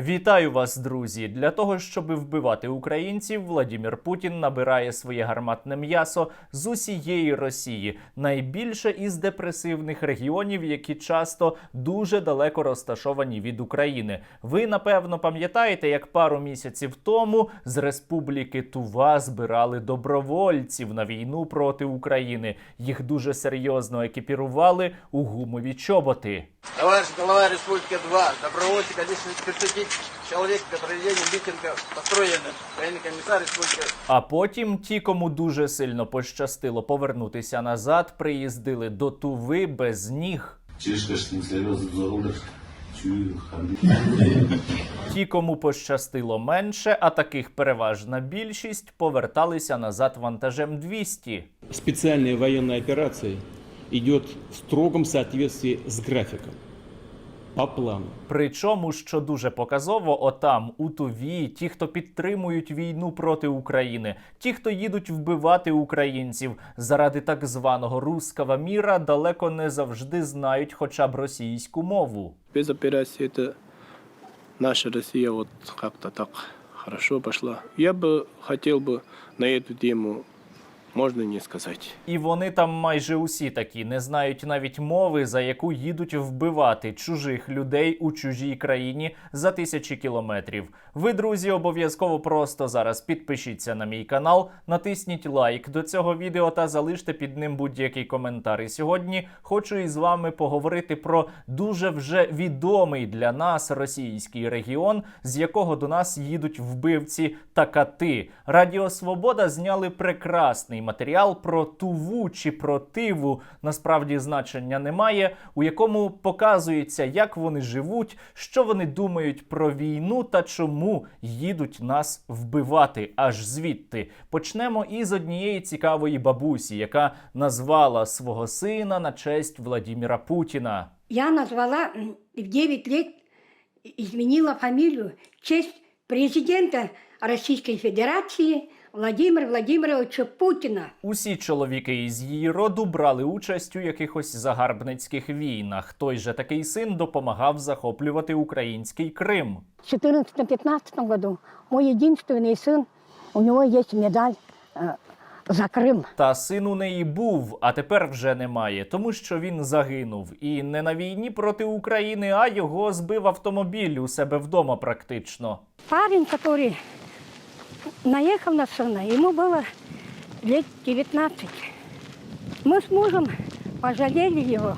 Вітаю вас, друзі! Для того, щоб вбивати українців, Владімір Путін набирає своє гарматне м'ясо з усієї Росії, найбільше із депресивних регіонів, які часто дуже далеко розташовані від України. Ви напевно пам'ятаєте, як пару місяців тому з республіки Тува збирали добровольців на війну проти України. Їх дуже серйозно екіпірували у гумові чоботи. Товарищ глава Республики 2, добровольцы, конечно, 30 человек для проведения митинга построены. Военный комиссар Республики А потім ті, кому дуже сильно пощастило повернутися назад, приїздили до Туви без ніг. Чешкашның слезы зорлар, чую ханды. Ті, кому пощастило менше, а таких переважна більшість, поверталися назад вантажем 200. специальная военная операция идет в строгом соответствии с графиком, по плану. Причому, що дуже показово, отам у Туві, ті, хто підтримують війну проти України, ті, хто їдуть вбивати українців заради так званого руского міра, далеко не завжди знають хоча б російську мову. Без операции это наша Россия вот как-то так хорошо пошла. Я бы хотел бы на эту тему, можно не сказать. І вони там майже усі такі не знають навіть мови, за яку їдуть вбивати чужих людей у чужій країні за тисячі кілометрів. Ви, друзі, обов'язково просто зараз підпишіться на мій канал, натисніть лайк до цього відео та залиште під ним будь-який коментар. І сьогодні хочу із вами поговорити про дуже вже відомий для нас російський регіон, з якого до нас їдуть вбивці та кати. Радіо Свобода зняли прекрасний матеріал про Туву чи про Тиву. Насправді значення немає, у якому показується, як вони живуть, що вони думають про війну та чому їдуть нас вбивати аж звідти. Почнемо із однієї цікавої бабусі, яка назвала свого сина на честь Владіміра Путіна. Я назвала в 9 лет, изменила фамилию в честь президента Российской Федерации Владимира Владимировича Путина. Усі чоловіки із її роду брали участь у якихось загарбницьких війнах. Той же такий син допомагав захоплювати український Крим. В 2014-2015 году мой единственный сын, у него есть медаль э, за Крым. Та син у неї був, а тепер вже немає, тому що він загинув. І не на війні проти України, а його збив автомобіль у себе вдома практично. Парень, который наехал на сына, ему было лет 19. Мы с мужем пожалели его,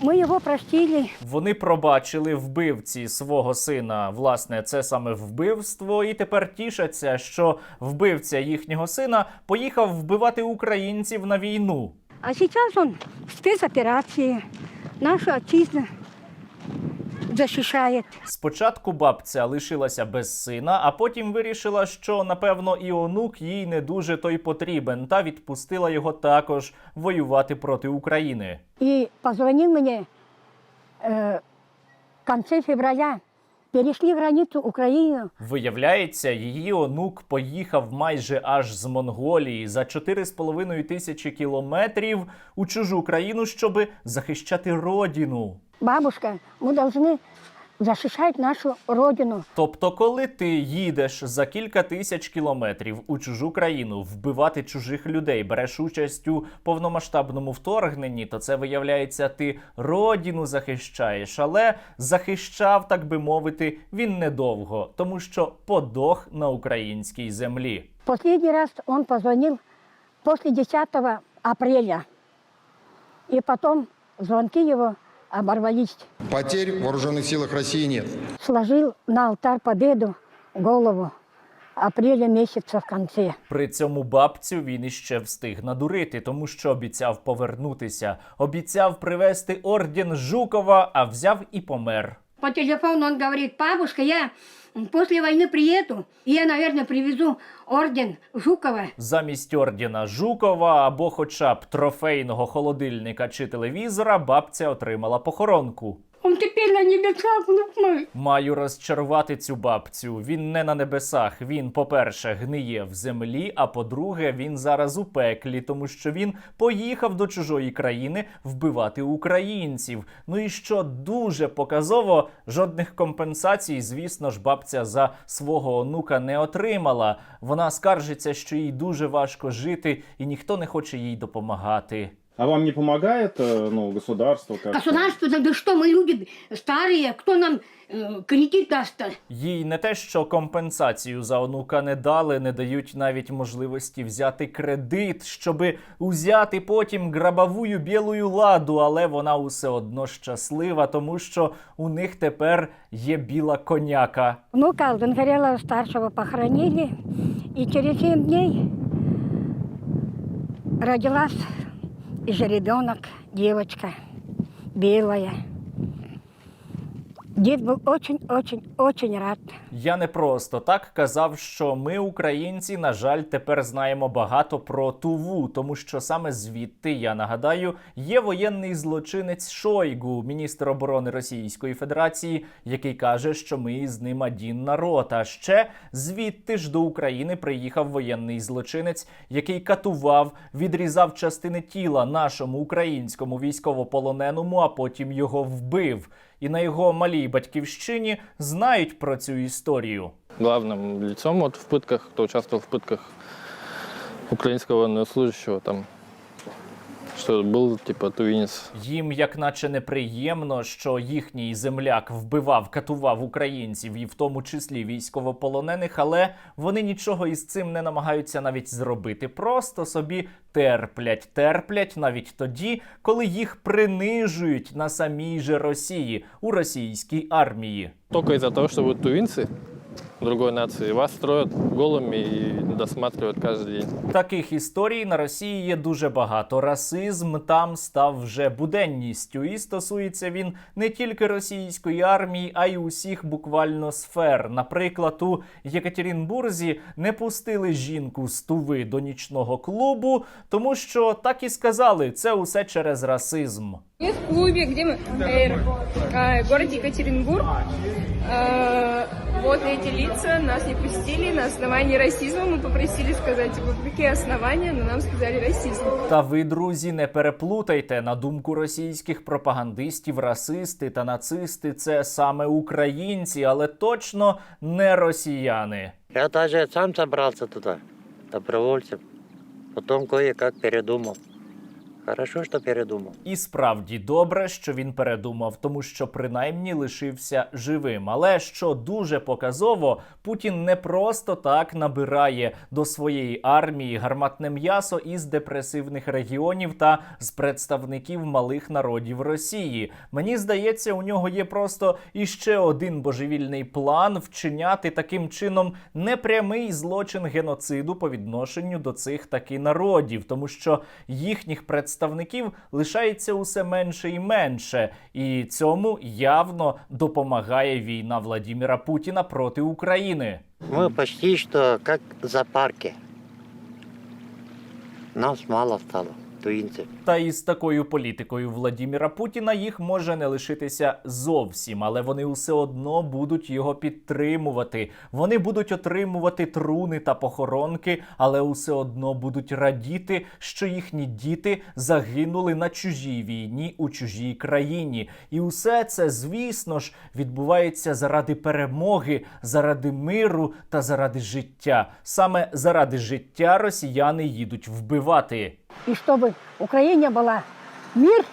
мы его простили. Вони пробачили вбивці свого сина. Власне, це саме вбивство, і тепер тішаться, що вбивця їхнього сина поїхав вбивати українців на війну. А сейчас он в спецоперации, нашу отчизну защищает. Спочатку бабця лишилася без сина, а потім вирішила, що напевно і онук їй не дуже той потрібен, та відпустила його також воювати проти України. И позвонил мне э, в конце февраля. Перешли границу Украины. Виявляється, її онук поїхав майже аж з Монголії за 4,5 тисячі кілометрів у чужу країну, щоби захищати родину. Бабушка, мы должны защищать нашу родину. Тобто, коли ти їдеш за кілька тисяч кілометрів у чужу країну вбивати чужих людей, береш участь у повномасштабному вторгненні, то це виявляється, ти родину захищаєш, але захищав, так би мовити, він недовго, тому що подох на українській землі. Последний раз он позвонил после 10 апреля. И потом звонки его оборвались. Потерь в вооруженных силах России нет. Сложил на алтарь победу голову апреля місяця в кінці. При цьому бабцю він іще встиг надурити, тому що обіцяв повернутися, обіцяв привезти орден Жукова, а взяв і помер. По телефону он говорит, бабушка, я после войны приеду, и я, наверное, привезу орден Жукова. Замість ордена Жукова або хоча б трофейного холодильника чи телевізора бабця отримала похоронку. Он теперь на небесах, внук. Маю розчарувати цю бабцю. Він не на небесах. Він, по-перше, гниє в землі. А по-друге, він зараз у пеклі, тому що він поїхав до чужої країни вбивати українців. Ну і що дуже показово, жодних компенсацій, звісно ж, бабця за свого онука не отримала. Вона скаржиться, що їй дуже важко жити, і ніхто не хоче їй допомагати. А вам не помогает э, ну, государство? Как Государство, да, да что мы люди старые, кто нам э, кредит даст? Їй не те, що компенсацію за онука не дали, не дають навіть можливості взяти кредит, щоби узяти потім грабовую білую ладу, але вона усе одно щаслива, тому що у них тепер є біла коняка. Внука Зангорела старшего похоронили, и через семь дней родилась же ребенок, девочка, белая. Дед был очень-очень-очень рад. Я не просто так казав, що ми, українці, на жаль, тепер знаємо багато про Туву, тому що саме звідти, я нагадаю, є воєнний злочинець Шойгу, міністр оборони Російської Федерації, який каже, що ми з ним один народ. А ще звідти ж до України приїхав воєнний злочинець, який катував, відрізав частини тіла нашому українському військовополоненому, а потім його вбив І на його малій батьківщині знають про цю історію. главным лицом вот в пытках, кто участвовал в пытках украинского военнослужащего, там, что был типа тувинец. Їм, як наче неприємно, що їхній земляк вбивав, катував українців, і в тому числі військовополонених, але вони нічого із цим не намагаються навіть зробити. Просто собі терплять, терплять навіть тоді, коли їх принижують на самій же Росії у російській армії. Только из-за того, что вы тувинцы другой нации, вас строят голыми и досматривают каждый день. Таких історій на Росії є дуже багато. Расизм там став вже буденністю, і стосується він не тільки російської армії, а й усіх буквально сфер. Наприклад, у Єкатеринбурзі не пустили жінку з туви до нічного клубу, тому що так і сказали, це усе через расизм. Мы в клубе, где мы э, э, в городе Екатеринбург. Э, вот эти лица нас не пустили на основании расизма. Мы попросили сказать, типа, какие основания, но нам сказали расизм. Та ви, друзі, не переплутайте на думку російських пропагандистів, расисти та нацисти це саме українці, але точно не росіяни. Я даже сам собрался туда, добровольцем. Потом кое-как передумал. Хорошо, что передумал. І справді добре, що він передумав, тому що принаймні лишився живим. Але що дуже показово, Путін не просто так набирає до своєї армії гарматне м'ясо із депресивних регіонів та з представників малих народів Росії. Мені здається, у нього є просто іще один божевільний план вчиняти таким чином непрямий злочин геноциду по відношенню до цих таки народів, тому що їхніх представників лишається усе менше і менше, і цьому явно допомагає війна Владіміра Путіна проти України. Ми почти що как за парки. Нас мало стало, туинцев. Та із такою політикою Владіміра Путіна їх може не лишитися зовсім, але вони усе одно будуть його підтримувати. Вони будуть отримувати труни та похоронки, але усе одно будуть радіти, що їхні діти загинули на чужій війні у чужій країні. І усе це, звісно ж, відбувається заради перемоги, заради миру та заради життя. Саме заради життя росіяни їдуть вбивати. И чтобы в Украине была мир,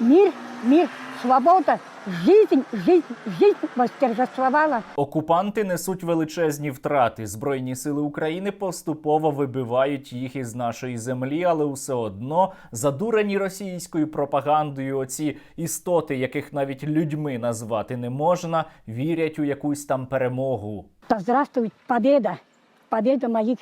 мир, мир, свобода, жизнь, жизнь, жизнь восторжествовала. Окупанти несуть величезні втрати. Збройні сили України поступово вибивають їх із нашої землі, але все одно задурені російською пропагандою. Оці істоти, яких навіть людьми назвати не можна, вірять у якусь там перемогу. Да здравствует победа, победа моих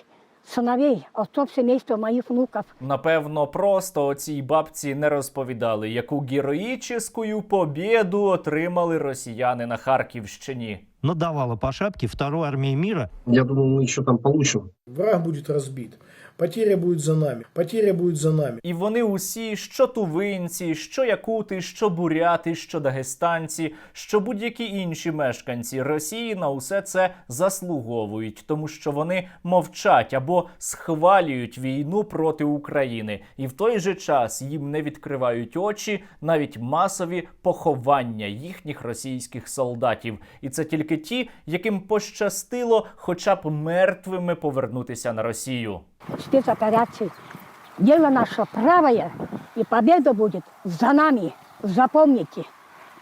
сыновей, отцов семейства моих внуков. Напевно, просто оцій бабці не розповідали, яку героїческую побіду отримали росіяни на Харківщині. надавала по шапці второй армії міра. Я думаю, ми ще там получимо. Враг буде разбит. Потеря будет за нами. Потеря будет за нами. І вони усі, що тувинці, що якути, що буряти, що дагестанці, що будь-які інші мешканці Росії на усе це заслуговують, тому що вони мовчать або схвалюють війну проти України, і в той же час їм не відкривають очі навіть масові поховання їхніх російських солдатів. І це тільки ті, яким пощастило, хоча б мертвими повернутися на Росію. Спецоперации. Дело наше правое, и победа будет за нами. Запомните,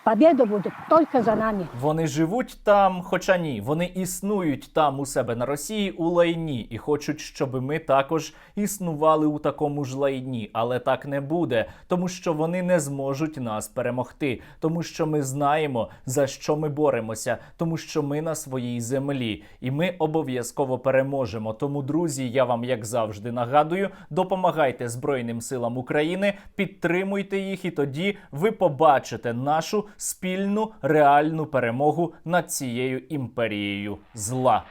победа будет только за нами. Вони живуть там, хоча ні, вони існують там у себе на Росії у лайні. І хочуть, щоб ми також існували у такому ж лайні, але так не буде, тому що вони не зможуть нас перемогти, тому що ми знаємо за що ми боремося, тому що ми на своїй землі, і ми обов'язково переможемо. Тому, друзі, я вам як завжди нагадую, допомагайте Збройним силам України, підтримуйте їх, і тоді ви побачите нашу спільну реальну перемогу над цією імперією зла.